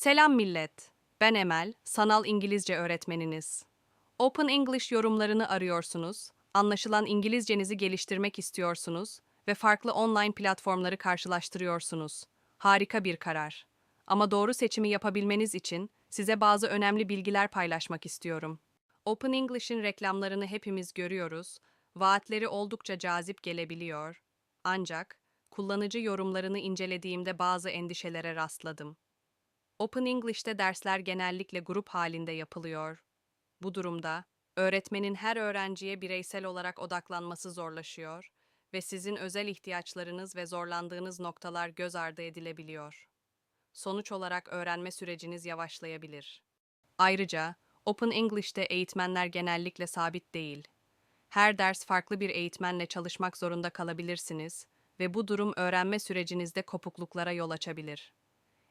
Selam millet. Ben Emel, sanal İngilizce öğretmeniniz. Open English yorumlarını arıyorsunuz, anlaşılan İngilizcenizi geliştirmek istiyorsunuz ve farklı online platformları karşılaştırıyorsunuz. Harika bir karar. Ama doğru seçimi yapabilmeniz için size bazı önemli bilgiler paylaşmak istiyorum. Open English'in reklamlarını hepimiz görüyoruz, vaatleri oldukça cazip gelebiliyor. Ancak kullanıcı yorumlarını incelediğimde bazı endişelere rastladım. Open English'te dersler genellikle grup halinde yapılıyor. Bu durumda öğretmenin her öğrenciye bireysel olarak odaklanması zorlaşıyor ve sizin özel ihtiyaçlarınız ve zorlandığınız noktalar göz ardı edilebiliyor. Sonuç olarak öğrenme süreciniz yavaşlayabilir. Ayrıca Open English'te eğitmenler genellikle sabit değil. Her ders farklı bir eğitmenle çalışmak zorunda kalabilirsiniz ve bu durum öğrenme sürecinizde kopukluklara yol açabilir.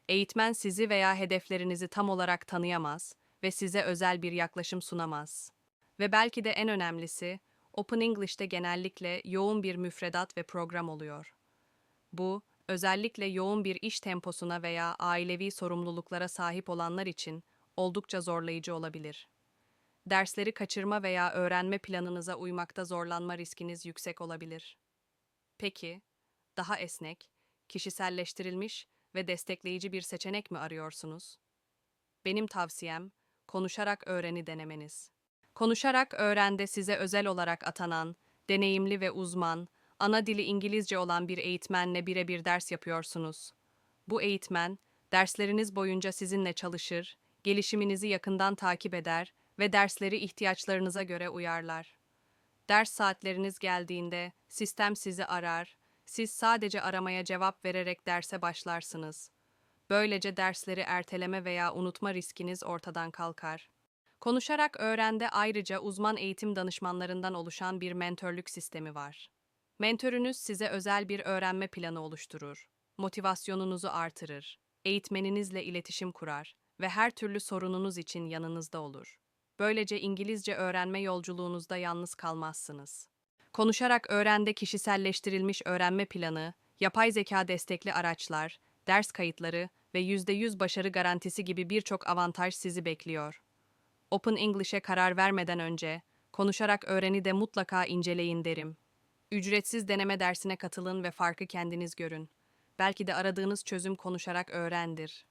Eğitmen sizi veya hedeflerinizi tam olarak tanıyamaz ve size özel bir yaklaşım sunamaz. Ve belki de en önemlisi, Open English'te genellikle yoğun bir müfredat ve program oluyor. Bu, özellikle yoğun bir iş temposuna veya ailevi sorumluluklara sahip olanlar için oldukça zorlayıcı olabilir. Dersleri kaçırma veya öğrenme planınıza uymakta zorlanma riskiniz yüksek olabilir. Peki, daha esnek, kişiselleştirilmiş ve destekleyici bir seçenek mi arıyorsunuz? Benim tavsiyem, konuşarak öğreni denemeniz. Konuşarak öğrende size özel olarak atanan, deneyimli ve uzman, ana dili İngilizce olan bir eğitmenle birebir ders yapıyorsunuz. Bu eğitmen, dersleriniz boyunca sizinle çalışır, gelişiminizi yakından takip eder ve dersleri ihtiyaçlarınıza göre uyarlar. Ders saatleriniz geldiğinde sistem sizi arar, siz sadece aramaya cevap vererek derse başlarsınız. Böylece dersleri erteleme veya unutma riskiniz ortadan kalkar. Konuşarak öğrende ayrıca uzman eğitim danışmanlarından oluşan bir mentörlük sistemi var. Mentörünüz size özel bir öğrenme planı oluşturur, motivasyonunuzu artırır, eğitmeninizle iletişim kurar ve her türlü sorununuz için yanınızda olur. Böylece İngilizce öğrenme yolculuğunuzda yalnız kalmazsınız. Konuşarak öğrende kişiselleştirilmiş öğrenme planı, yapay zeka destekli araçlar, ders kayıtları ve %100 başarı garantisi gibi birçok avantaj sizi bekliyor. Open English'e karar vermeden önce, konuşarak öğreni de mutlaka inceleyin derim. Ücretsiz deneme dersine katılın ve farkı kendiniz görün. Belki de aradığınız çözüm konuşarak öğrendir.